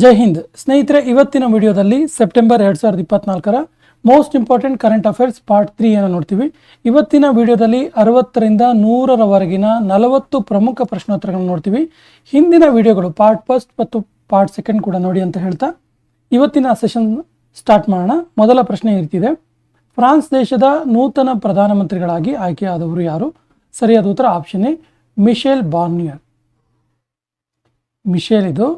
ಜೈ ಹಿಂದ್. ಸ್ನೇಹಿತರೆ, ಇವತ್ತಿನ ವಿಡಿಯೋದಲ್ಲಿ ಸೆಪ್ಟೆಂಬರ್ ಎರಡು ಸಾವಿರದ ಇಪ್ಪತ್ನಾಲ್ಕರ most important current affairs part ತ್ರೀಯನ್ನು ನೋಡ್ತೀವಿ. ಇವತ್ತಿನ ವಿಡಿಯೋದಲ್ಲಿ ಅರವತ್ತರಿಂದ ನೂರರವರೆಗಿನ ನಲವತ್ತು ಪ್ರಮುಖ ಪ್ರಶ್ನೋತ್ತರಗಳನ್ನು ನೋಡ್ತೀವಿ. ಹಿಂದಿನ ವಿಡಿಯೋಗಳು ಪಾರ್ಟ್ ಫಸ್ಟ್ ಮತ್ತು ಪಾರ್ಟ್ ಸೆಕೆಂಡ್ ಕೂಡ ನೋಡಿ ಅಂತ ಹೇಳ್ತಾ ಇವತ್ತಿನ ಸೆಷನ್ ಸ್ಟಾರ್ಟ್ ಮಾಡೋಣ. ಮೊದಲ ಪ್ರಶ್ನೆ ಇರ್ತಿದೆ ಫ್ರಾನ್ಸ್ ದೇಶದ ನೂತನ ಪ್ರಧಾನಮಂತ್ರಿಗಳಾಗಿ ಆಯ್ಕೆಯಾದವರು ಯಾರು? ಸರಿಯಾದ ಉತ್ತರ option A, Michel Barnier. Michel ಇದು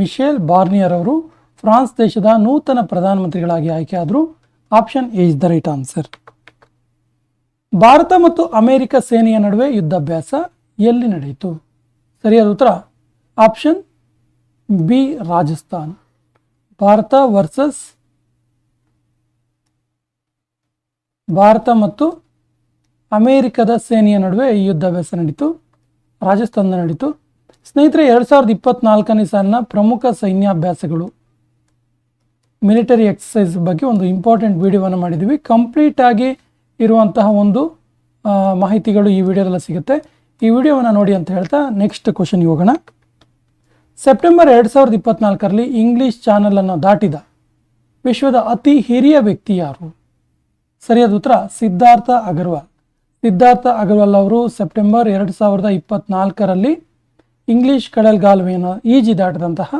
ಮಿಶೆಲ್ ಬಾರ್ನಿಯರ್ ಅವರು ಫ್ರಾನ್ಸ್ ದೇಶದ ನೂತನ ಪ್ರಧಾನಮಂತ್ರಿಗಳಾಗಿ ಆಯ್ಕೆಯಾದರು option A is the right answer. Bharat ಮತ್ತು ಅಮೆರಿಕ ಸೇನೆಯ ನಡುವೆ ಯುದ್ಧಾಭ್ಯಾಸ ಎಲ್ಲಿ ನಡೆಯಿತು? ಸರಿಯಾದ ಉತ್ತರ, option B, Rajasthan. Bharat versus Bharat ಮತ್ತು ಅಮೇರಿಕದ ಸೇನೆಯ ನಡುವೆ ಈ ಯುದ್ಧಾಭ್ಯಾಸ ನಡೀತು, ರಾಜಸ್ಥಾನದ ನಡೀತು ಸ್ನೇಹಿತರೆ, ಎರಡು ಸಾವಿರದ ಇಪ್ಪತ್ನಾಲ್ಕನೇ ಸಾಲಿನ ಪ್ರಮುಖ ಸೈನ್ಯಾಭ್ಯಾಸಗಳು ಮಿಲಿಟರಿ ಎಕ್ಸಸೈಸ್ ಬಗ್ಗೆ ಒಂದು ಇಂಪಾರ್ಟೆಂಟ್ ವಿಡಿಯೋವನ್ನು ಮಾಡಿದ್ದೀವಿ. ಕಂಪ್ಲೀಟ್ ಆಗಿ ಇರುವಂತಹ ಒಂದು ಮಾಹಿತಿಗಳು ಈ ವಿಡಿಯೋದಲ್ಲಿ ಸಿಗುತ್ತೆ. ಈ ವಿಡಿಯೋವನ್ನು ನೋಡಿ ಅಂತ ಹೇಳ್ತಾ ನೆಕ್ಸ್ಟ್ ಕ್ವಶನ್ಗೆ ಹೋಗೋಣ. ಸೆಪ್ಟೆಂಬರ್ ಎರಡು ಸಾವಿರದ ಇಪ್ಪತ್ನಾಲ್ಕರಲ್ಲಿ ಇಂಗ್ಲಿಷ್ ಚಾನಲನ್ನು ದಾಟಿದ ವಿಶ್ವದ ಅತಿ ಹಿರಿಯ ವ್ಯಕ್ತಿ ಯಾರು? ಸರಿಯಾದ ಉತ್ತರ, ಸಿದ್ಧಾರ್ಥ ಅಗರ್ವಾಲ್. ಸಿದ್ಧಾರ್ಥ ಅಗರ್ವಾಲ್ ಅವರು ಸೆಪ್ಟೆಂಬರ್ ಎರಡು ಸಾವಿರದ ಇಪ್ಪತ್ನಾಲ್ಕರಲ್ಲಿ ಇಂಗ್ಲಿಷ್ ಕಡಲ್ಗಾಲುವೆಯನ್ನು ಈಜಿ ದಾಟದಂತಹ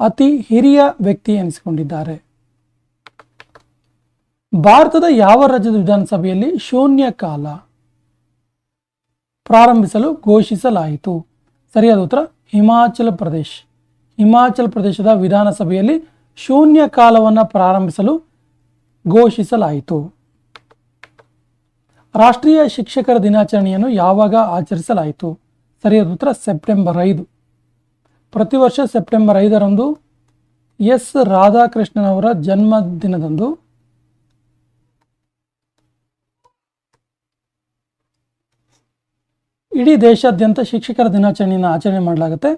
ಅತಿ ಹಿರಿಯ ವ್ಯಕ್ತಿ ಎನಿಸಿಕೊಂಡಿದ್ದಾರೆ. ಭಾರತದ ಯಾವ ರಾಜ್ಯದ ವಿಧಾನಸಭೆಯಲ್ಲಿ ಶೂನ್ಯ ಕಾಲ ಪ್ರಾರಂಭಿಸಲು ಘೋಷಿಸಲಾಯಿತು? ಸರಿಯಾದ ಉತ್ತರ, ಹಿಮಾಚಲ ಪ್ರದೇಶ. ಹಿಮಾಚಲ ಪ್ರದೇಶದ ವಿಧಾನಸಭೆಯಲ್ಲಿ ಶೂನ್ಯ ಕಾಲವನ್ನು ಪ್ರಾರಂಭಿಸಲು ಘೋಷಿಸಲಾಯಿತು. ರಾಷ್ಟ್ರೀಯ ಶಿಕ್ಷಕರ ದಿನಾಚರಣೆಯನ್ನು ಯಾವಾಗ ಆಚರಿಸಲಾಯಿತು? ಸರಿಯಾದ ಉತ್ತರ ಸೆಪ್ಟೆಂಬರ್ ಐದು. ಪ್ರತಿ ವರ್ಷ ಸೆಪ್ಟೆಂಬರ್ ಐದರಂದು ಎಸ್ ರಾಧಾಕೃಷ್ಣನ್ ಅವರ ಜನ್ಮದಿನದಂದು ಇಡೀ ದೇಶಾದ್ಯಂತ ಶಿಕ್ಷಕರ ದಿನಾಚರಣೆಯನ್ನು ಆಚರಣೆ ಮಾಡಲಾಗುತ್ತೆ.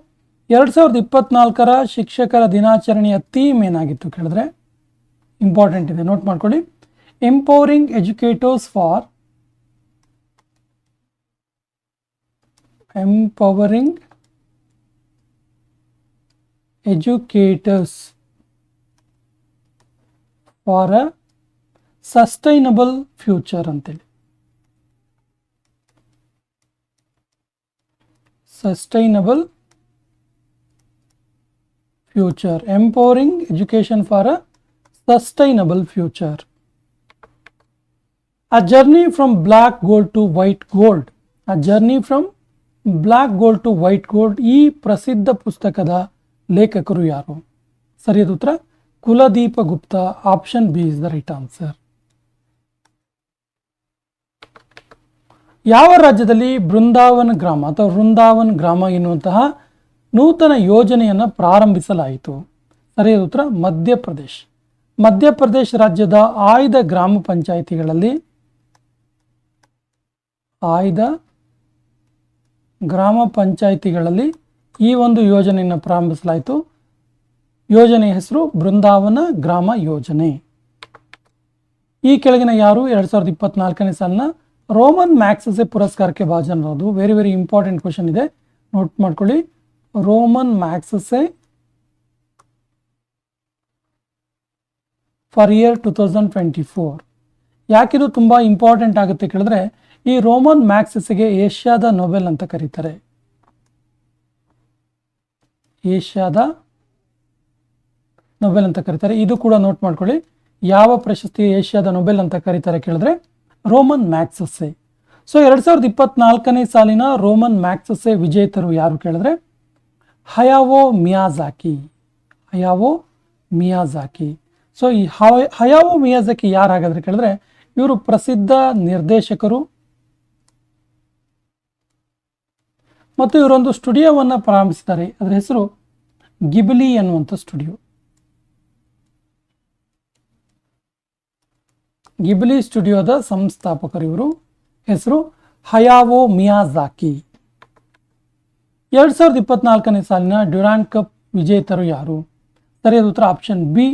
ಎರಡು ಸಾವಿರದ ಇಪ್ಪತ್ನಾಲ್ಕರ ಶಿಕ್ಷಕರ ದಿನಾಚರಣೆಯ ಥೀಮ್ ಏನಾಗಿತ್ತು ಕೇಳಿದ್ರೆ ಇಂಪಾರ್ಟೆಂಟ್ ಇದೆ. ನೋಟ್ ಮಾಡ್ಕೊಳ್ಳಿ. Empowering educators for empowering educators for a sustainable future ಅಂತೇಳಿ. Sustainable future empowering education for a sustainable future a journey from black gold to white gold a journey from black gold to white gold ಈ ಪ್ರಸಿದ್ಧ ಪುಸ್ತಕದ ಲೇಖಕರು ಯಾರು? ಸರಿಯಾದ ಉತ್ತರ, Kuldeep Gupta, option B is the right answer. ಯಾವ ರಾಜ್ಯದಲ್ಲಿ ಬೃಂದಾವನ್ ಗ್ರಾಮ ಅಥವಾ ವೃಂದಾವನ್ ಗ್ರಾಮ ಎನ್ನುವಂತಹ ನೂತನ ಯೋಜನೆಯನ್ನು ಪ್ರಾರಂಭಿಸಲಾಯಿತು? ಸರಿಯಾದ ಉತ್ತರ, ಮಧ್ಯಪ್ರದೇಶ್. ಮಧ್ಯಪ್ರದೇಶ ರಾಜ್ಯದ ಆಯ್ದ ಗ್ರಾಮ ಪಂಚಾಯಿತಿಗಳಲ್ಲಿ ಆಯ್ದ ಗ್ರಾಮ ಪಂಚಾಯಿತಿಗಳಲ್ಲಿ ಈ ಒಂದು ಯೋಜನೆಯನ್ನು ಪ್ರಾರಂಭಿಸಲಾಯಿತು. ಯೋಜನೆಯ ಹೆಸರು ಬೃಂದಾವನ ಗ್ರಾಮ ಯೋಜನೆ. ಈ ಕೆಳಗಿನ ಯಾರು ಎರಡು ಸಾವಿರದ ಇಪ್ಪತ್ನಾಲ್ಕನೇ ಸಾಲಿನ ರೋಮನ್ ಮ್ಯಾಕ್ಸಸೆ ಪುರಸ್ಕಾರಕ್ಕೆ ಭಾಜನರಾದು ವೆರಿ ವೆರಿ ಇಂಪಾರ್ಟೆಂಟ್ ಕ್ವಶನ್ ಇದೆ. ನೋಟ್ ಮಾಡ್ಕೊಳ್ಳಿ. Ramon Magsaysay for year two thousand twenty four ಯಾಕಿದು ತುಂಬ ಇಂಪಾರ್ಟೆಂಟ್ ಆಗುತ್ತೆ ಕೇಳಿದ್ರೆ ಈ ರೋಮನ್ ಮ್ಯಾಕ್ಸಿಸ್ಗೆ ಏಷ್ಯಾದ ನೊಬೆಲ್ ಅಂತ ಕರೀತಾರೆ. ಏಷ್ಯಾದ ನೊಬೆಲ್ ಅಂತ ಕರೀತಾರೆ. ಇದು ಕೂಡ ನೋಟ್ ಮಾಡ್ಕೊಳ್ಳಿ. ಯಾವ ಪ್ರಶಸ್ತಿ ಏಷ್ಯಾದ ನೊಬೆಲ್ ಅಂತ ಕರೀತಾರೆ ಕೇಳಿದ್ರೆ ರೋಮನ್ ಮ್ಯಾಕ್ಸಸ್ಸೆ ಸೊ ಎರಡ್ ಸಾವಿರದ ಇಪ್ಪತ್ನಾಲ್ಕನೇ ಸಾಲಿನ ರೋಮನ್ ಮ್ಯಾಕ್ಸಸ್ಸೆ ವಿಜೇತರು ಯಾರು ಕೇಳಿದ್ರೆ Hayao Miyazaki. Hayao Miyazaki. So ಈ ಹಯಾವೋ ಮಿಯಾಜಾಕಿ ಯಾರು ಹಾಗಾದ್ರೆ ಕೇಳಿದ್ರೆ ಇವರು ಪ್ರಸಿದ್ಧ ನಿರ್ದೇಶಕರು ಮತ್ತು ಇವರೊಂದು ಸ್ಟುಡಿಯೋವನ್ನು ಪ್ರಾರಂಭಿಸಿದ್ದಾರೆ. ಅದರ ಹೆಸರು ಗಿಬ್ಲಿ ಅನ್ನುವಂಥ ಸ್ಟುಡಿಯೋ. ಗಿಬ್ಲಿ ಸ್ಟುಡಿಯೋದ ಸಂಸ್ಥಾಪಕರು ಇವರು. ಹೆಸರು ಹಯಾವೋ ಮಿಯಾಜಾಕಿ. ಎರಡು ಸಾವಿರದ ಇಪ್ಪತ್ನಾಲ್ಕನೇ ಸಾಲಿನ ಡ್ಯುರಾಂಡ್ ಕಪ್ ವಿಜೇತರು ಯಾರು? ಸರಿಯಾದ ಉತ್ತರ option B,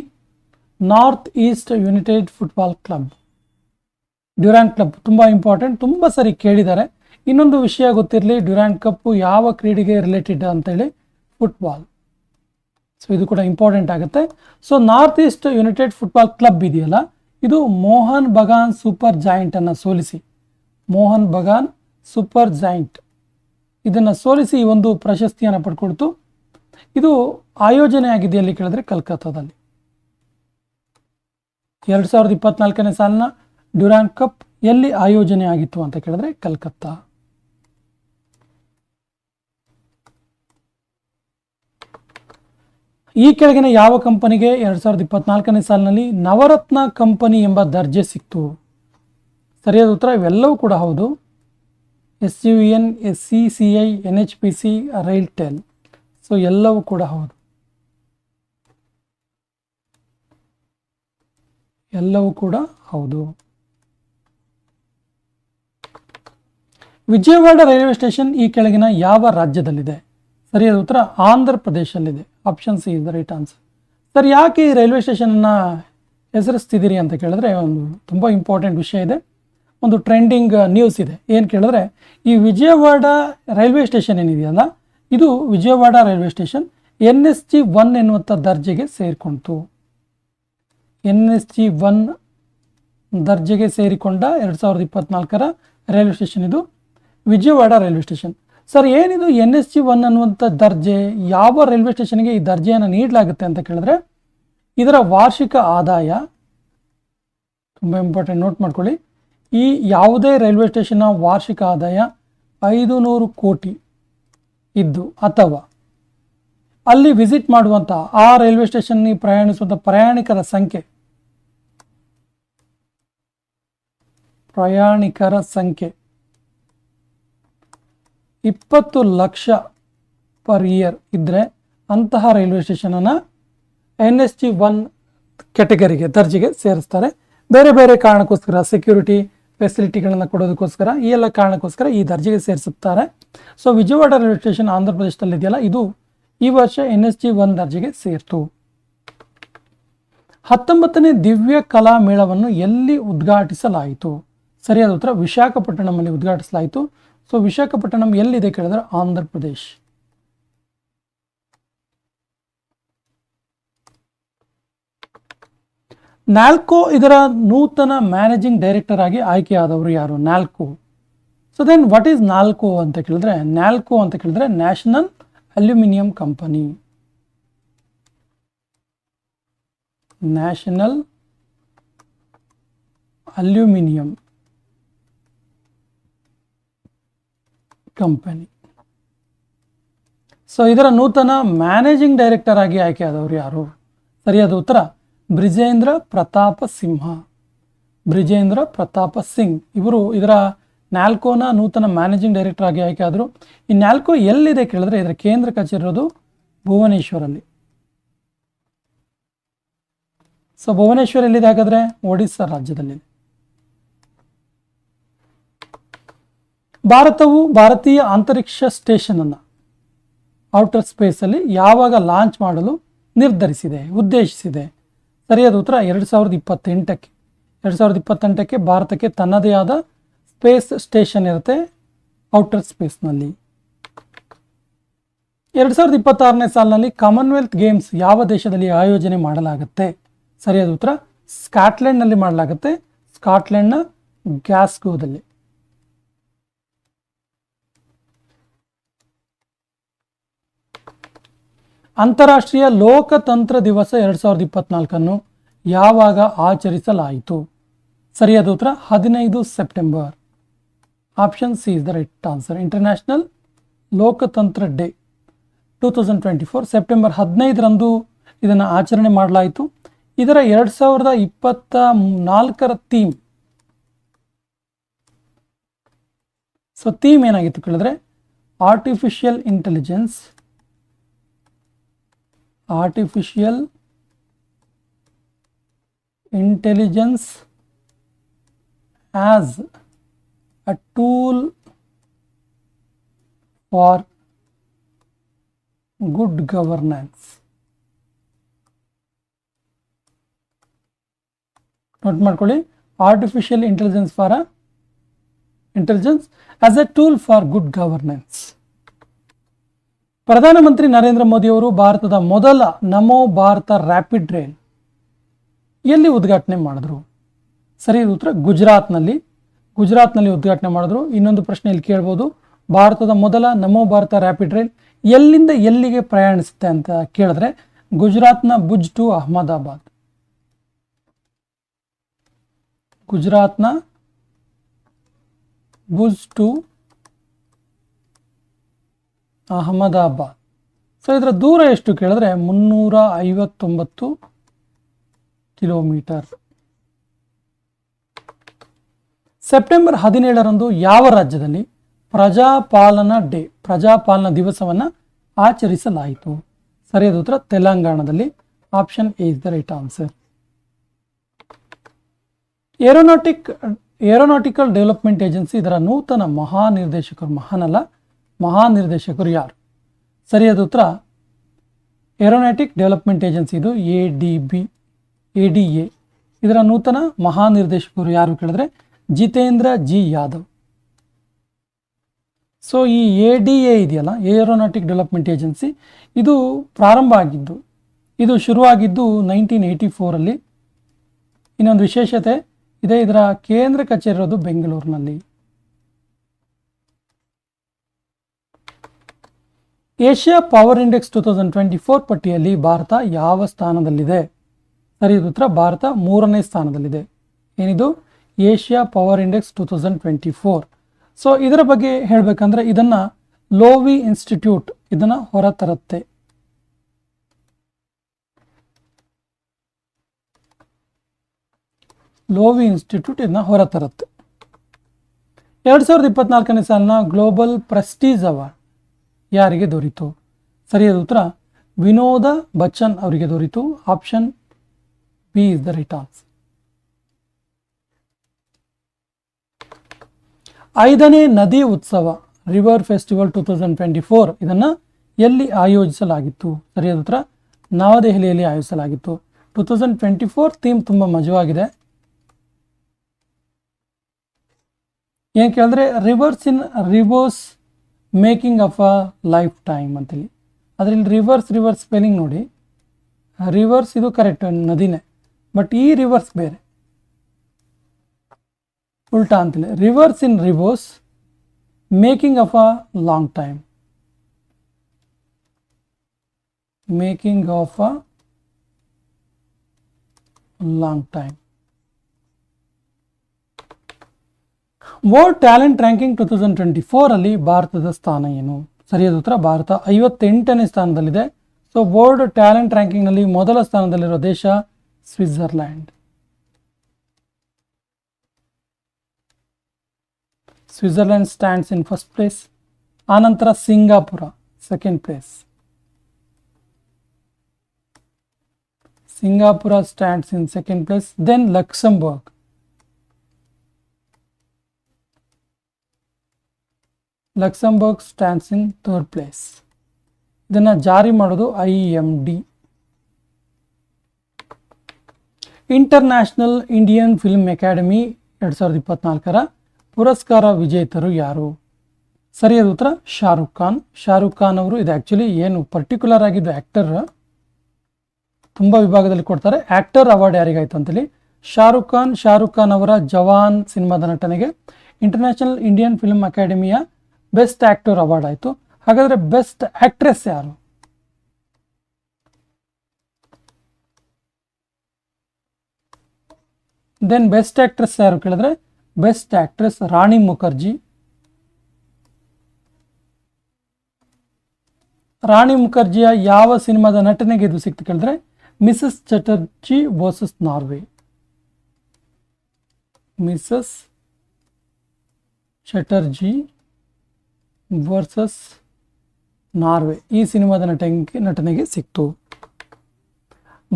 North East United Football Club. Durand club ತುಂಬ ಇಂಪಾರ್ಟೆಂಟ್, ತುಂಬ ಸರಿ ಕೇಳಿದ್ದಾರೆ. ಇನ್ನೊಂದು ವಿಷಯ ಗೊತ್ತಿರಲಿ ಡ್ಯುರಾಂಡ್ ಕಪ್ ಯಾವ ಕ್ರೀಡೆಗೆ ರಿಲೇಟೆಡ್ ಅಂತೇಳಿ ಫುಟ್ಬಾಲ್ ಸೊ ಇದು ಕೂಡ ಇಂಪಾರ್ಟೆಂಟ್ ಆಗುತ್ತೆ. So North East United Football Club ಇದೆಯಲ್ಲ? ಇದು ಮೋಹನ್ ಬಗಾನ್ ಸೂಪರ್ ಜಾಯಿಂಟ್ ಅನ್ನು ಸೋಲಿಸಿ. ಮೋಹನ್ ಬಗಾನ್ ಸೂಪರ್ ಜಾಯಿಂಟ್ ಇದನ್ನು ಸೋಲಿಸಿ ಒಂದು ಪ್ರಶಸ್ತಿಯನ್ನು ಪಡ್ಕೊಡ್ತು. ಇದು ಆಯೋಜನೆ ಆಗಿದೆ ಅಲ್ಲಿ ಕೇಳಿದ್ರೆ ಕಲ್ಕತ್ತಾದಲ್ಲಿ. ಎರಡು ಸಾವಿರದ ಇಪ್ಪತ್ನಾಲ್ಕನೇ ಸಾಲಿನ ಡ್ಯೂರಾನ್ ಕಪ್ ಎಲ್ಲಿ ಆಯೋಜನೆ ಆಗಿತ್ತು ಅಂತ ಕೇಳಿದ್ರೆ ಕಲ್ಕತ್ತಾ. ಈ ಕೆಳಗಿನ ಯಾವ ಕಂಪನಿಗೆ ಎರಡು ಸಾವಿರದ ಇಪ್ಪತ್ನಾಲ್ಕನೇ ಸಾಲಿನಲ್ಲಿ ನವರತ್ನ ಕಂಪನಿ ಎಂಬ ದರ್ಜೆ ಸಿಕ್ತು? ಸರಿಯಾದ ಉತ್ತರ, ಇವೆಲ್ಲವೂ ಕೂಡ ಹೌದು. S U N, S C C I, N H P C RailTel so ಎಲ್ಲವೂ ಕೂಡ ಹೌದು. ಎಲ್ಲವೂ ಕೂಡ ಹೌದು. ವಿಜಯವಾಡ ರೈಲ್ವೆ ಸ್ಟೇಷನ್ ಈ ಕೆಳಗಿನ ಯಾವ ರಾಜ್ಯದಲ್ಲಿದೆ? ಸರಿಯಾದ ಉತ್ತರ Andhra ಪ್ರದೇಶಲ್ಲಿದೆ option C is the right answer sir, ಯಾಕೆ ಈ ರೈಲ್ವೆ ಸ್ಟೇಷನನ್ನು ಹೆಸರಿಸ್ತಿದ್ದೀರಿ ಅಂತ ಕೇಳಿದ್ರೆ ಒಂದು ತುಂಬ ಇಂಪಾರ್ಟೆಂಟ್ ವಿಷಯ ಇದೆ. ಒಂದು ಟ್ರೆಂಡಿಂಗ್ ನ್ಯೂಸ್ ಇದೆ. ಏನು ಕೇಳಿದ್ರೆ, ಈ ವಿಜಯವಾಡ ರೈಲ್ವೆ ಸ್ಟೇಷನ್ ಏನಿದೆಯಲ್ಲ, ಇದು Vijayawada railway station N S G one ಎನ್ನುವಂಥ ದರ್ಜೆಗೆ ಸೇರಿಕೊಂಡಿತು ಎನ್ ಎಸ್ ಜಿ ಒನ್ ದರ್ಜೆಗೆ ಸೇರಿಕೊಂಡ ಎರಡು ಸಾವಿರದ ಇಪ್ಪತ್ನಾಲ್ಕರ ರೈಲ್ವೆ ಸ್ಟೇಷನ್ ಇದು ವಿಜಯವಾಡ ರೈಲ್ವೆ ಸ್ಟೇಷನ್. ಸರ್, ಏನಿದು ಎನ್ ಎಸ್ ಜಿ ಒನ್ ಅನ್ನುವಂಥ ದರ್ಜೆ, ಯಾವ ರೈಲ್ವೆ ಸ್ಟೇಷನ್ಗೆ ಈ ದರ್ಜೆಯನ್ನು ನೀಡಲಾಗುತ್ತೆ ಅಂತ ಕೇಳಿದ್ರೆ, ಇದರ ವಾರ್ಷಿಕ ಆದಾಯ, ತುಂಬ ಇಂಪಾರ್ಟೆಂಟ್ ನೋಟ್ ಮಾಡ್ಕೊಳ್ಳಿ, ಈ ಯಾವುದೇ ರೈಲ್ವೆ ಸ್ಟೇಷನ್ನ ವಾರ್ಷಿಕ ಆದಾಯ ಐದು ನೂರು ಕೋಟಿ ಇದ್ದು, ಅಥವಾ ಅಲ್ಲಿ ವಿಸಿಟ್ ಮಾಡುವಂಥ ಆ ರೈಲ್ವೆ ಸ್ಟೇಷನ್ಗೆ ಪ್ರಯಾಣಿಸುವಂಥ ಪ್ರಯಾಣಿಕರ ಸಂಖ್ಯೆ ಪ್ರಯಾಣಿಕರ ಸಂಖ್ಯೆ ಇಪ್ಪತ್ತು ಲಕ್ಷ ಪರ್ ಇಯರ್ ಇದ್ದರೆ ಅಂತಹ ರೈಲ್ವೆ ಸ್ಟೇಷನನ್ನು ಎನ್ ಎಸ್ ಜಿ ಒನ್ ಕ್ಯಾಟಗರಿಗೆ, ದರ್ಜೆಗೆ ಸೇರಿಸ್ತಾರೆ. ಬೇರೆ ಬೇರೆ ಕಾರಣಕ್ಕೋಸ್ಕರ ಸೆಕ್ಯೂರಿಟಿ ಫೆಸಿಲಿಟಿಗಳನ್ನು ಕೊಡೋದಕ್ಕೋಸ್ಕರ ಈ ಎಲ್ಲ ಕಾರಣಕ್ಕೋಸ್ಕರ ಈ ದರ್ಜೆಗೆ ಸೇರಿಸುತ್ತಾರೆ. So Vijayawada railway station Andhra ಪ್ರದೇಶದಲ್ಲಿ ಇದೆಯಲ್ಲ, ಇದು ಈ ವರ್ಷ ಎನ್ ಎಸ್ ಜಿ ಒನ್ ದರ್ಜೆಗೆ ಸೇರಿತು. ಹತ್ತೊಂಬತ್ತನೇ ದಿವ್ಯ ಕಲಾ ಮೇಳವನ್ನು ಎಲ್ಲಿ ಉದ್ಘಾಟಿಸಲಾಯಿತು? ಸರಿಯಾದ ಉತ್ತರ ವಿಶಾಖಪಟ್ಟಣಮಲ್ಲಿ ಉದ್ಘಾಟಿಸಲಾಯಿತು. ಸೊ ವಿಶಾಖಪಟ್ಟಣಂ ಎಲ್ಲಿದೆ ಕೇಳಿದ್ರೆ ಆಂಧ್ರ ಪ್ರದೇಶ್. ನ್ಯಾಲ್ಕೋ ಇದರ ನೂತನ ಮ್ಯಾನೇಜಿಂಗ್ ಡೈರೆಕ್ಟರ್ ಆಗಿ ಆಯ್ಕೆಯಾದವರು ಯಾರು? NALCO so then what is NALCO ಅಂತ ಕೇಳಿದ್ರೆ ನ್ಯಾಲ್ಕೋ ಅಂತ ಕೇಳಿದ್ರೆ National Aluminium Company National Aluminium Company so ಇದರ ನೂತನ ಮ್ಯಾನೇಜಿಂಗ್ ಡೈರೆಕ್ಟರ್ ಆಗಿ ಆಯ್ಕೆಯಾದವರು ಯಾರು? ಸರಿಯಾದ ಉತ್ತರ, ಬ್ರಿಜೇಂದ್ರ ಪ್ರತಾಪ ಸಿಂಹ. ಬ್ರಿಜೇಂದ್ರ ಪ್ರತಾಪ ಸಿಂಗ್. ಇವರು ಇದರ ನ್ಯಾಲ್ಕೋನ ನೂತನ ಮ್ಯಾನೇಜಿಂಗ್ ಡೈರೆಕ್ಟರ್ ಆಗಿ ಆಯ್ಕೆ ಆದರು. ಈ ನ್ಯಾಲ್ಕೋ ಎಲ್ಲಿದೆ ಕೇಳಿದ್ರೆ ಇದರ ಕೇಂದ್ರ ಕಚೇರಿ ಇರೋದು ಭುವನೇಶ್ವರಲ್ಲಿ. ಸೊ ಭುವನೇಶ್ವರ್ ಎಲ್ಲಿದೆ ಹಾಗಾದರೆ? ಒಡಿಸ್ಸಾ ರಾಜ್ಯದಲ್ಲಿದೆ. ಭಾರತವು ಭಾರತೀಯ ಅಂತರಿಕ್ಷ ಸ್ಟೇಷನ್ ಅನ್ನು ಔಟರ್ ಸ್ಪೇಸಲ್ಲಿ ಯಾವಾಗ ಲಾಂಚ್ ಮಾಡಲು ನಿರ್ಧರಿಸಿದೆ, ಉದ್ದೇಶಿಸಿದೆ. ಸರಿಯಾದ ಉತ್ತರ ಎರಡು ಸಾವಿರದ ಇಪ್ಪತ್ತೆಂಟಕ್ಕೆ. ಎರಡು ಸಾವಿರದ ಇಪ್ಪತ್ತೆಂಟಕ್ಕೆ ಭಾರತಕ್ಕೆ ತನ್ನದೇ ಆದ ಸ್ಪೇಸ್ ಸ್ಟೇಷನ್ ಇರುತ್ತೆ ಔಟರ್ ಸ್ಪೇಸ್ನಲ್ಲಿ ಎರಡು ಸಾವಿರದ ಇಪ್ಪತ್ತಾರನೇ ಸಾಲಿನಲ್ಲಿ ಕಾಮನ್ವೆಲ್ತ್ ಗೇಮ್ಸ್ ಯಾವ ದೇಶದಲ್ಲಿ ಆಯೋಜನೆ ಮಾಡಲಾಗುತ್ತೆ? ಸರಿಯಾದ ಉತ್ತರ ಸ್ಕಾಟ್ಲೆಂಡ್ನಲ್ಲಿ ಮಾಡಲಾಗುತ್ತೆ. ಸ್ಕಾಟ್ಲೆಂಡ್ನ ಗ್ಯಾಸ್ಗೋದಲ್ಲಿ ಅಂತಾರಾಷ್ಟ್ರೀಯ ಲೋಕತಂತ್ರ ದಿವಸ ಎರಡು ಸಾವಿರದ ಇಪ್ಪತ್ನಾಲ್ಕನ್ನು ಯಾವಾಗ ಆಚರಿಸಲಾಯಿತು? ಸರಿಯಾದ ಉತ್ತರ, ಹದಿನೈದು September. Option C is the right answer. International lokatantra day, two thousand twenty four, September ಹದಿನೈದರಂದು ಇದನ್ನು ಆಚರಣೆ ಮಾಡಲಾಯಿತು. ಇದರ ಎರಡು ಸಾವಿರದ ಇಪ್ಪತ್ತ ನಾಲ್ಕರ ಥೀಮ್. ಸೊ, ಥೀಮ್ ಏನಾಗಿತ್ತು ಕೇಳಿದ್ರೆ artificial intelligence artificial intelligence as a tool for good governance note ಮಾಡ್ಕೊಳ್ಳಿ artificial intelligence for intelligence as a tool for good governance ಪ್ರಧಾನಮಂತ್ರಿ ನರೇಂದ್ರ ಮೋದಿಯವರು ಭಾರತದ ಮೊದಲ ನಮೋ ಭಾರತ ರ್ಯಾಪಿಡ್ ರೈಲ್ ಎಲ್ಲಿ ಉದ್ಘಾಟನೆ ಮಾಡಿದ್ರು? ಸರಿ ಉತ್ತರ ಗುಜರಾತ್ನಲ್ಲಿ. ಗುಜರಾತ್ನಲ್ಲಿ ಉದ್ಘಾಟನೆ ಮಾಡಿದ್ರು. ಇನ್ನೊಂದು ಪ್ರಶ್ನೆ ಇಲ್ಲಿ ಕೇಳ್ಬೋದು. ಭಾರತದ ಮೊದಲ ನಮೋ ಭಾರತ ರ್ಯಾಪಿಡ್ ರೈಲ್ ಎಲ್ಲಿಂದ ಎಲ್ಲಿಗೆ ಪ್ರಯಾಣಿಸುತ್ತೆ ಅಂತ ಕೇಳಿದ್ರೆ ಗುಜರಾತ್ನ ಭುಜ್ ಟು ಅಹಮದಾಬಾದ್. ಗುಜರಾತ್ನ ಭುಜ್ ಟು ಅಹಮದಾಬಾದ್. ಸೊ ಇದರ ದೂರ ಎಷ್ಟು ಕೇಳಿದ್ರೆ ಮುನ್ನೂರ ಐವತ್ತೊಂಬತ್ತು ಕಿಲೋಮೀಟರ್. ಸೆಪ್ಟೆಂಬರ್ ಹದಿನೇಳರಂದು ಯಾವ ರಾಜ್ಯದಲ್ಲಿ ಪ್ರಜಾಪಾಲನಾ ಡೇ, ಪ್ರಜಾಪಾಲನಾ ದಿವಸವನ್ನು ಆಚರಿಸಲಾಯಿತು? ಸರಿಯಾದ ಉತ್ತರ, ತೆಲಂಗಾಣದಲ್ಲಿ. Option A is the right answer. Aeronautic, aeronautical development agency ಇದರ ನೂತನ ಮಹಾನಿರ್ದೇಶಕರು ಮಹಾನಲ್ಲ ಮಹಾನಿರ್ದೇಶಕರು ಯಾರು? ಸರಿಯಾದ ಉತ್ತರ. ಏರೋನಾಟಿಕ್ ಡೆವಲಪ್ಮೆಂಟ್ ಏಜೆನ್ಸಿ ಇದು A D B A D A ಇದರ ನೂತನ ಮಹಾನಿರ್ದೇಶಕರು ಯಾರು ಕೇಳಿದ್ರೆ ಜಿತೇಂದ್ರ ಜಿ ಯಾದವ್. ಸೊ ಈ ಎ ಡಿ ಎ ಇದೆಯಲ್ಲ ಏರೋನಾಟಿಕ್ ಡೆವಲಪ್ಮೆಂಟ್ ಏಜೆನ್ಸಿ ಇದು ಪ್ರಾರಂಭ ಆಗಿದ್ದು, ಇದು ಶುರುವಾಗಿದ್ದು ನೈನ್ಟೀನ್ ಏಯ್ಟಿ ಫೋರಲ್ಲಿ ಇನ್ನೊಂದು ವಿಶೇಷತೆ, ಇದೆ ಇದರ ಕೇಂದ್ರ ಕಚೇರಿ ಇರೋದು ಬೆಂಗಳೂರಿನಲ್ಲಿ. Asia power index two thousand twenty four ಪಟ್ಟಿಯಲ್ಲಿ ಭಾರತ ಯಾವ ಸ್ಥಾನದಲ್ಲಿದೆ? ಸರಿ ಉತ್ತರ. ಭಾರತ ಮೂರನೇ ಸ್ಥಾನದಲ್ಲಿದೆ. ಏನಿದು? Asia power index two thousand twenty four. So ಇದರ ಬಗ್ಗೆ ಹೇಳಬೇಕಂದ್ರೆ ಇದನ್ನು ಲೋವಿ ಇನ್ಸ್ಟಿಟ್ಯೂಟ್ ಇದನ್ನು ಹೊರತರುತ್ತೆ ಲೋವಿ ಇನ್ಸ್ಟಿಟ್ಯೂಟ್ ಇದನ್ನ ಹೊರತರುತ್ತೆ ಎರಡು ಸಾವಿರದ ಇಪ್ಪತ್ನಾಲ್ಕನೇ ಸಾಲಿನ ಗ್ಲೋಬಲ್ ಪ್ರೆಸ್ಟೀಜ್ ಅವಾರ್ಡ್ ಯಾರಿಗೆ ದೊರೀತು? ಸರಿಯಾದ ಉತ್ತರ, ವಿನೋದ ಬಚ್ಚನ್ ಅವರಿಗೆ ದೊರೀತು. Option B is the right answer. ಐದನೇ ನದಿ ಉತ್ಸವ, river festival two thousand twenty four. ಇದನ್ನ ಎಲ್ಲಿ ಆಯೋಜಿಸಲಾಗಿತ್ತು? ಸರಿಯಾದ ಉತ್ತರ, ನವದೆಹಲಿಯಲ್ಲಿ ಆಯೋಜಿಸಲಾಗಿತ್ತು. Two thousand twenty four theme ತುಂಬ ಮಜವಾಗಿದೆ. ಏನು ಕೇಳಿದ್ರೆ, rivers in, rivers making of a life time ಅಂತೇಳಿ. ಅದರಲ್ಲಿ ರಿವರ್ಸ್ ರಿವರ್ಸ್ ಸ್ಪೆಲ್ಲಿಂಗ್ ನೋಡಿ. ರಿವರ್ಸ್ ಇದು ಕರೆಕ್ಟ್ ನದಿನೇ, ಬಟ್ ಈ ರಿವರ್ಸ್ ಬೇರೆ. ಉಲ್ಟಾ ಅಂತೇಳಿ, rivers in rivers, making of a long time. Making of a long time. World talent ranking two thousand twenty ಫೋರಲ್ಲಿ ಭಾರತದ ಸ್ಥಾನ ಏನು? ಸರಿಯಾದ ಉತ್ತರ, ಭಾರತ ಐವತ್ತೆಂಟನೇ ಸ್ಥಾನದಲ್ಲಿದೆ. ಸೊ ವರ್ಲ್ಡ್ ಟ್ಯಾಲೆಂಟ್ ರ್ಯಾಂಕಿಂಗ್ನಲ್ಲಿ ಮೊದಲ ಸ್ಥಾನದಲ್ಲಿರೋ ದೇಶ Switzerland. Switzerland stands in first place ಆನಂತರ Singapore second place Singapore stands in second place then Luxembourg. Luxembourg stands in third place. ಇದನ್ನು ಜಾರಿ ಮಾಡೋದು I M D. International Indian film academy ಎರಡು ಸಾವಿರದ ಇಪ್ಪತ್ನಾಲ್ಕರ ಪುರಸ್ಕಾರ ವಿಜೇತರು ಯಾರು? ಸರಿಯಾದ ಉತ್ತರ, ಶಾರುಖ್ ಖಾನ್. ಶಾರುಖ್ ಖಾನ್ ಅವರು ಇದು ಆ್ಯಕ್ಚುಲಿ ಏನು ಪರ್ಟಿಕ್ಯುಲರ್ ಆಗಿದ್ದು ಆ್ಯಕ್ಟರ್ ತುಂಬ ವಿಭಾಗದಲ್ಲಿ ಕೊಡ್ತಾರೆ. ಆ್ಯಕ್ಟರ್ ಅವಾರ್ಡ್ ಯಾರಿಗಾಯ್ತು ಅಂತೇಳಿ? ಶಾರುಖ್ ಖಾನ್. ಶಾರುಖ್ ಖಾನ್ ಅವರ ಜವಾನ್ ಸಿನಿಮಾದ ನಟನೆಗೆ ಇಂಟರ್ನ್ಯಾಷನಲ್ ಇಂಡಿಯನ್ ಫಿಲ್ಮ್ ಅಕಾಡೆಮಿಯ ಬೆಸ್ಟ್ ಆಕ್ಟರ್ ಅವಾರ್ಡ್ ಆಯಿತು. ಹಾಗಾದರೆ ಬೆಸ್ಟ್ ಆಕ್ಟ್ರೆಸ್ ಯಾರು? ದೆನ್ ಬೆಸ್ಟ್ ಆಕ್ಟ್ರೆಸ್ ಯಾರು ಕೇಳಿದ್ರೆ? Best actress Rani Mukherjee. ರಾಣಿ ಮುಖರ್ಜಿಯ ಯಾವ ಸಿನಿಮಾದ ನಟನೆಗೆ ಇದು ಸಿಕ್ತು ಕೇಳಿದ್ರೆ? Mrs Chatterjee versus Norway Mrs Chatterjee versus Norway ಈ ಸಿನಿಮಾದ ನಟನೆಗೆ ನಟನೆಗೆ ಸಿಕ್ತು.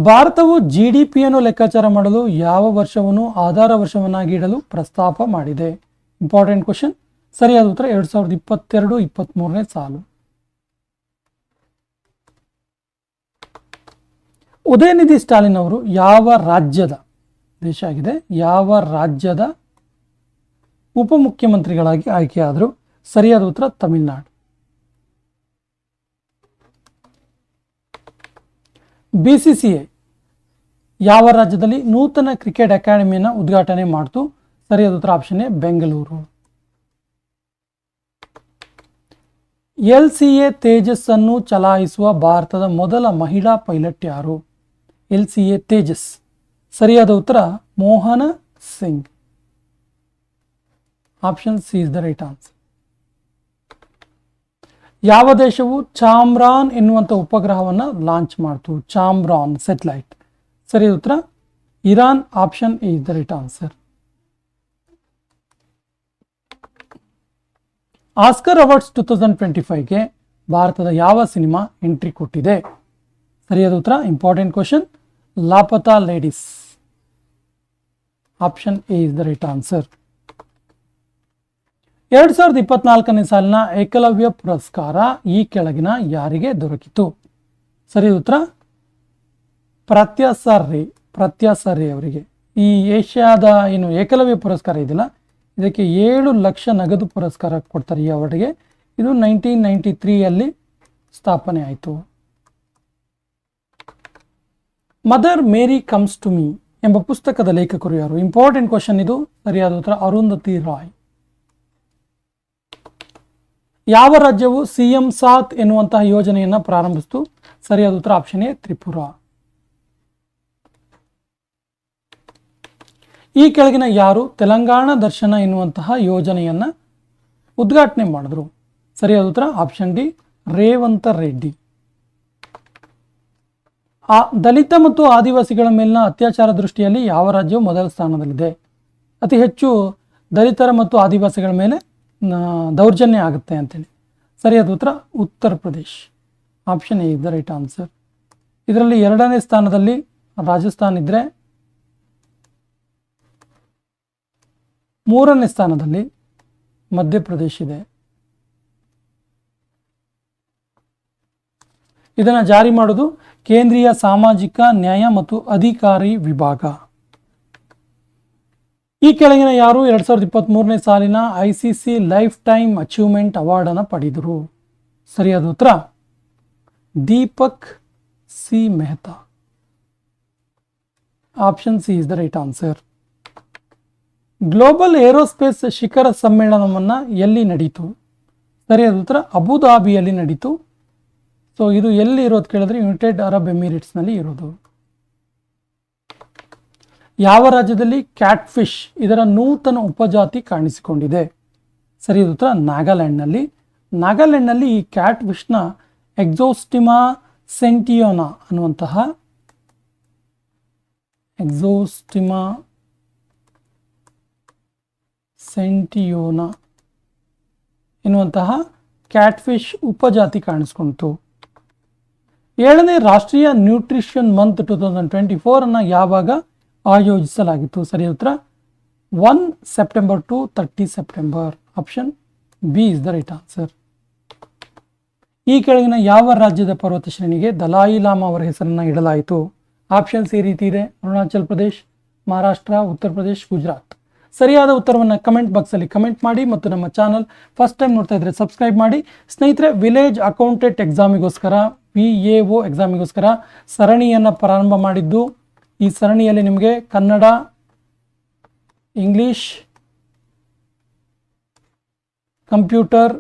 ಭಾರತವು ಜಿ ಡಿ ಪಿಯನ್ನು ಲೆಕ್ಕಾಚಾರ ಮಾಡಲು ಯಾವ ವರ್ಷವನ್ನು ಆಧಾರ ವರ್ಷವನ್ನಾಗಿ ಇಡಲು ಪ್ರಸ್ತಾಪ ಮಾಡಿದೆ. Important question. ಸರಿಯಾದ ಉತ್ತರ ಎರಡು ಸಾವಿರದ ಇಪ್ಪತ್ತೆರಡು ಇಪ್ಪತ್ತ್ಮೂರನೇ ಸಾಲು. ಉದಯನಿಧಿ ಸ್ಟಾಲಿನ್ ಅವರು ಯಾವ ರಾಜ್ಯದ ದೇಶ ಆಗಿದೆ? ಯಾವ ರಾಜ್ಯದ ಉಪಮುಖ್ಯಮಂತ್ರಿಗಳಾಗಿ ಆಯ್ಕೆಯಾದರು? ಸರಿಯಾದ ಉತ್ತರ Tamil Nadu. B C C I ಯಾವ ರಾಜ್ಯದಲ್ಲಿ ನೂತನ ಕ್ರಿಕೆಟ್ ಅಕಾಡೆಮಿಯನ್ನು ಉದ್ಘಾಟನೆ ಮಾಡ್ತು? ಸರಿಯಾದ ಉತ್ತರ option A Bengaluru. L C A Tejas ಅನ್ನು ಚಲಾಯಿಸುವ ಭಾರತದ ಮೊದಲ ಮಹಿಳಾ ಪೈಲಟ್ ಯಾರು? L C A Tejas. ಸರಿಯಾದ ಉತ್ತರ Mohana Singh. Option C is the right answer ಯಾವ ದೇಶವು ಚಾಮ್ರಾನ್ ಎನ್ನುವಂಥ ಉಪಗ್ರಹವನ್ನು ಲಾಂಚ್ ಮಾಡ್ತು? Chamran satellite. ಸರಿ ಉತ್ತರ. Iran option is the right answer. Oscar awards two thousand twenty ಫೈವ್ಗೆ ಭಾರತದ ಯಾವ ಸಿನಿಮಾ ಎಂಟ್ರಿ ಕೊಟ್ಟಿದೆ? ಸರಿಯಾದ ಉತ್ತರ. Important question. Laapataa Ladies. Option A is the right answer. ಎರಡು ಸಾವಿರದ ಇಪ್ಪತ್ನಾಲ್ಕನೇ ಸಾಲಿನ ಏಕಲವ್ಯ ಪುರಸ್ಕಾರ ಈ ಕೆಳಗಿನ ಯಾರಿಗೆ ದೊರಕಿತು? ಸರಿ ಉತ್ತರ. ಪ್ರತ್ಯಾಸರ್ರಿ ಪ್ರತ್ಯಾಸರ್ರಿ ಅವರಿಗೆ. ಈ ಏಷ್ಯಾದ ಏನು ಏಕಲವ್ಯ ಪುರಸ್ಕಾರ ಇದೆಯಲ್ಲ ಇದಕ್ಕೆ ಏಳು ಲಕ್ಷ ನಗದು ಪುರಸ್ಕಾರ ಕೊಡ್ತಾರೆ ಈ ಅವಾರ್ಡ್ಗೆ. ಇದು ನೈನ್ಟೀನ್ ನೈಂಟಿ ತ್ರೀಯಲ್ಲಿ ಸ್ಥಾಪನೆ ಆಯಿತು. Mother Mary comes to me ಎಂಬ ಪುಸ್ತಕದ ಲೇಖಕರು ಯಾರು? ಇಂಪಾರ್ಟೆಂಟ್ ಕ್ವಶನ್ ಇದು. ಸರಿಯಾದ ಉತ್ತರ, ಅರುಂಧತಿ ರಾಯ್. ಯಾವ ರಾಜ್ಯವು ಸಿ ಎಂ ಸಾತ್ ಎನ್ನುವಂತಹ ಯೋಜನೆಯನ್ನು ಪ್ರಾರಂಭಿಸಿತು? ಸರಿಯಾದ ಉತ್ತರ ಆಪ್ಷನ್ ಎ ತ್ರಿಪುರ. ಈ ಕೆಳಗಿನ ಯಾರು ತೆಲಂಗಾಣ ದರ್ಶನ ಎನ್ನುವಂತಹ ಯೋಜನೆಯನ್ನು ಉದ್ಘಾಟನೆ ಮಾಡಿದ್ರು? ಸರಿಯಾದ ಉತ್ತರ ಆಪ್ಷನ್ ಡಿ ರೇವಂತ ರೆಡ್ಡಿ. ಆ ದಲಿತ ಮತ್ತು ಆದಿವಾಸಿಗಳ ಮೇಲಿನ ಅತ್ಯಾಚಾರ ದೃಷ್ಟಿಯಲ್ಲಿ ಯಾವ ರಾಜ್ಯವು ಮೊದಲ ಸ್ಥಾನದಲ್ಲಿದೆ? ಅತಿ ಹೆಚ್ಚು ದಲಿತರ ಮತ್ತು ಆದಿವಾಸಿಗಳ ಮೇಲೆ ದೌರ್ಜನ್ಯ ಆಗುತ್ತೆ ಅಂತೇಳಿ. ಸರಿಯಾದ ಉತ್ತರ Uttar Pradesh. Option A is the right answer ಇದರಲ್ಲಿ ಎರಡನೇ ಸ್ಥಾನದಲ್ಲಿ ರಾಜಸ್ಥಾನ್ ಇದ್ದರೆ ಮೂರನೇ ಸ್ಥಾನದಲ್ಲಿ ಮಧ್ಯಪ್ರದೇಶ್ ಇದೆ. ಇದನ್ನು ಜಾರಿ ಮಾಡೋದು ಕೇಂದ್ರೀಯ ಸಾಮಾಜಿಕ ನ್ಯಾಯ ಮತ್ತು ಅಧಿಕಾರಿ ವಿಭಾಗ. ಈ ಕೆಳಗಿನ ಯಾರು ಎರಡ್ ಸಾವಿರದ ಇಪ್ಪತ್ತ್ ಮೂರನೇ ಸಾಲಿನ I C C life time achievement ಅವಾರ್ಡನ್ನು ಪಡೆದರು? ಸರಿಯಾದ ಉತ್ತರ, Deepak C Mehta. Option C is the right answer. Global aerospace ಶಿಖರ ಸಮ್ಮೇಳನವನ್ನು ಎಲ್ಲಿ ನಡೀತು? ಸರಿಯಾದ ಉತ್ತರ ಅಬುಧಾಬಿಯಲ್ಲಿ ನಡೀತು. ಸೊ ಇದು ಎಲ್ಲಿ ಇರೋದು ಕೇಳಿದ್ರೆ ಯುನೈಟೆಡ್ ಅರಬ್ ಎಮಿರೇಟ್ಸ್ನಲ್ಲಿ ಇರೋದು. ಯಾವ ರಾಜ್ಯದಲ್ಲಿ ಕ್ಯಾಟ್ ಫಿಶ್ ಇದರ ನೂತನ ಉಪಜಾತಿ ಕಾಣಿಸಿಕೊಂಡಿದೆ? ಸರಿ ಉತ್ತರ ನಾಗಾಲ್ಯಾಂಡ್ನಲ್ಲಿ. ನಾಗಾಲ್ಯಾಂಡ್ನಲ್ಲಿ ಈ ಕ್ಯಾಟ್ ಫಿಶ್ನ ಎಕ್ಸೋಸ್ಟಿಮಾ ಸೆಂಟಿಯೋನಾ ಅನ್ನುವಂತಹ ಎಕ್ಸೋಸ್ಟಿಮಾ ಸೆಂಟಿಯೋನಾ ಎನ್ನುವಂತಹ ಕ್ಯಾಟ್ ಫಿಶ್ ಉಪಜಾತಿ ಕಾಣಿಸ್ಕೊಂಡಿತು ಏಳನೇ ರಾಷ್ಟ್ರೀಯ nutrition month two thousand twenty ಫೋರನ್ನು ಯಾವಾಗ ಆಯೋಜಿಸಲಾಗಿತ್ತು. ಸರಿ ಉತ್ತರ one September to thirty September option B is the right answer ಈ ಕೆಳಗಿನ ಯಾವ ರಾಜ್ಯದ ಪರ್ವತ ಶ್ರೇಣಿಗೆ ದಲಾಯಿ ಲಾಮಾ ಅವರ ಹೆಸರನ್ನು ಇಡಲಾಯಿತು? ಆಪ್ಷನ್ಸ್ ಈ ರೀತಿ ಇದೆ. ಅರುಣಾಚಲ್ ಪ್ರದೇಶ್, ಮಹಾರಾಷ್ಟ್ರ, ಉತ್ತರ ಪ್ರದೇಶ್, ಗುಜರಾತ್. ಸರಿಯಾದ ಉತ್ತರವನ್ನು ಕಮೆಂಟ್ ಬಾಕ್ಸಲ್ಲಿ ಕಮೆಂಟ್ ಮಾಡಿ ಮತ್ತು ನಮ್ಮ ಚಾನಲ್ ಫಸ್ಟ್ ಟೈಮ್ ನೋಡ್ತಾ ಇದ್ರೆ ಸಬ್ಸ್ಕ್ರೈಬ್ ಮಾಡಿ. ಸ್ನೇಹಿತರೆ ವಿಲೇಜ್ ಅಕೌಂಟೆಂಟ್ ಎಕ್ಸಾಮಿಗೋಸ್ಕರ ವಿ ಎ ಒ ಎಕ್ಸಾಮಿಗೋಸ್ಕರ ಸರಣಿಯನ್ನು ಪ್ರಾರಂಭ ಮಾಡಿದ್ದು ಈ ಸರಣಿಯಲ್ಲಿ ನಿಮಗೆ ಕನ್ನಡ, ಇಂಗ್ಲೀಷ್, ಕಂಪ್ಯೂಟರ್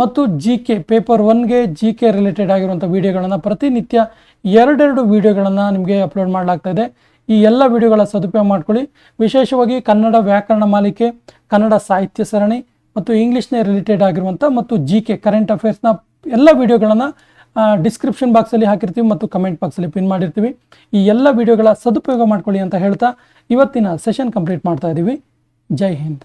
ಮತ್ತು ಜಿ ಕೆ ಪೇಪರ್ ಒನ್ಗೆ ಜಿ ಕೆ ರಿಲೇಟೆಡ್ ಆಗಿರುವಂಥ ವೀಡಿಯೋಗಳನ್ನು ಪ್ರತಿನಿತ್ಯ ಎರಡೆರಡು ವಿಡಿಯೋಗಳನ್ನು ನಿಮಗೆ ಅಪ್ಲೋಡ್ ಮಾಡಲಾಗ್ತಾ ಇದೆ. ಈ ಎಲ್ಲ ವಿಡಿಯೋಗಳ ಸದುಪಯೋಗ ಮಾಡ್ಕೊಳ್ಳಿ. ವಿಶೇಷವಾಗಿ ಕನ್ನಡ ವ್ಯಾಕರಣ ಮಾಲಿಕೆ, ಕನ್ನಡ ಸಾಹಿತ್ಯ ಸರಣಿ ಮತ್ತು ಇಂಗ್ಲೀಷ್ನೇ ರಿಲೇಟೆಡ್ ಆಗಿರುವಂಥ ಮತ್ತು ಜಿ ಕೆ ಕರೆಂಟ್ ಅಫೇರ್ಸ್ನ ಎಲ್ಲ ವಿಡಿಯೋಗಳನ್ನು ಡಿಸ್ಕ್ರಿಪ್ಷನ್ ಬಾಕ್ಸಲ್ಲಿ ಹಾಕಿರ್ತೀವಿ ಮತ್ತು ಕಮೆಂಟ್ ಬಾಕ್ಸಲ್ಲಿ ಪಿನ್ ಮಾಡಿರ್ತೀವಿ. ಈ ಎಲ್ಲ ವಿಡಿಯೋಗಳ ಸದುಪಯೋಗ ಮಾಡ್ಕೊಳ್ಳಿ ಅಂತ ಹೇಳ್ತಾ ಇವತ್ತಿನ ಸೆಷನ್ ಕಂಪ್ಲೀಟ್ ಮಾಡ್ತಾ ಇದ್ದೀವಿ ಜೈ ಹಿಂದ್.